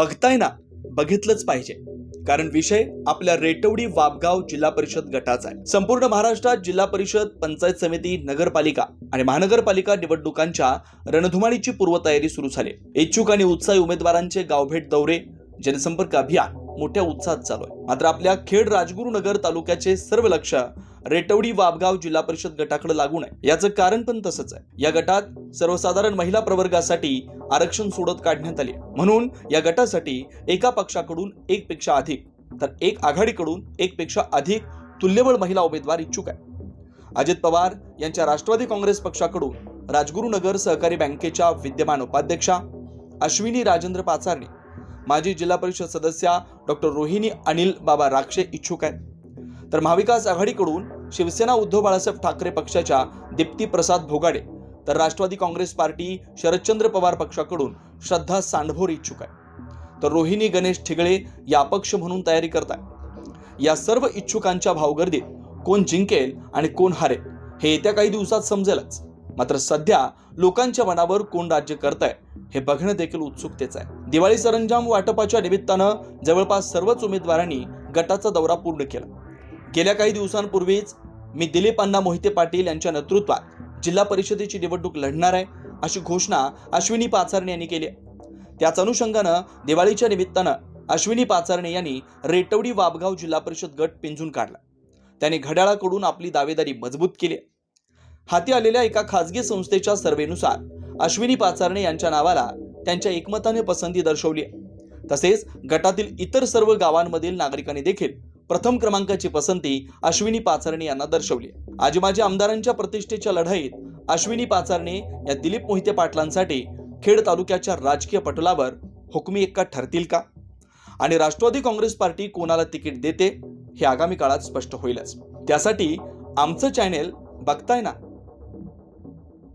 बघताय ना बघितलंच पाहिजे. कारण विषय आपल्या रेटवडी वाबगाव जिल्हा परिषद गटाचा आहे. संपूर्ण महाराष्ट्रात जिल्हा परिषद पंचायत समिती नगरपालिका आणि महानगरपालिका निवडणुकांच्या रणधुमाळीची पूर्वतयारी सुरू झाली. इच्छुक आणि उत्साही उमेदवारांचे गावभेट दौरे जनसंपर्क अभियान मोठ्या उत्साहात चालू आहे. मात्र आपल्या खेड राजगुरुनगर तालुक्याचे सर्व लक्ष रेटवडी वाबगाव जिल्हा परिषद गटाकडे लागून आहे. याचं कारण पण तसंच आहे. या गटात सर्वसाधारण महिला प्रवर्गासाठी आरक्षण सोडत काढण्यात आले म्हणून या गटासाठी एका पक्षाकडून एक पेक्षा अधिक तर एक आघाडीकडून एक पेक्षा अधिक तुल्यबळ महिला उमेदवार इच्छुक आहे अजित पवार यांच्या राष्ट्रवादी काँग्रेस पक्षाकडून राजगुरुनगर सहकारी बँकेच्या विद्यमान उपाध्यक्षा अश्विनी राजेंद्र पाचारणे माजी जिल्हा परिषद सदस्या डॉक्टर रोहिणी अनिल बाबा राक्षे इच्छुक आहेत. तर महाविकास आघाडीकडून शिवसेना उद्धव बाळासाहेब ठाकरे पक्षाच्या दीप्ती प्रसाद भोगाडे तर राष्ट्रवादी काँग्रेस पार्टी शरदचंद्र पवार पक्षाकडून श्रद्धा सांडभोर इच्छुक आहे तर रोहिणी गणेश ठिगळे या अपक्ष म्हणून तयारी करत आहे या सर्व इच्छुकांच्या भावगर्दीत कोण जिंकेल आणि कोण हारेल हे येत्या काही दिवसात समजेलच. मात्र सध्या लोकांच्या मनावर कोण राज्य करत आहे हे बघणं देखील उत्सुकतेच आहे. दिवाळी सरंजाम वाटपाच्या निमित्तानं जवळपास सर्वच उमेदवारांनी गटाचा दौरा पूर्ण केला. गेल्या काही दिवसांपूर्वीच मी दिलीप अण्णा मोहिते पाटील यांच्या नेतृत्वात जिल्हा परिषदेची निवडणूक लढणार आहे अशी घोषणा अश्विनी पाचारणे यांनी केली त्याच अनुषंगानं दिवाळीच्या निमित्तानं अश्विनी पाचारणे यांनी रेटवडी वाबगाव जिल्हा परिषद गट पिंजून काढला. त्यांनी घड्याळाकडून आपली दावेदारी मजबूत केली हाती आलेल्या एका खाजगी संस्थेच्या सर्वेनुसार अश्विनी पाचारणे यांच्या नावाला त्यांच्या एकमताने पसंती दर्शवली आहे. तसेच गटातील इतर सर्व गावांमधील नागरिकांनी देखील प्रथम क्रमांकाची पसंती अश्विनी पाचारणे यांना दर्शवली आजी माजी आमदारांच्या प्रतिष्ठेच्या लढाईत अश्विनी पाचारणे या दिलीप मोहिते पाटलांसाठी खेड तालुक्याच्या राजकीय पटलावर हुकमी एक्का ठरतील का? आणि राष्ट्रवादी काँग्रेस पार्टी कोणाला तिकीट देते? हे आगामी काळात स्पष्ट होईलच. त्यासाठी आमचं चॅनेल बघताय ना?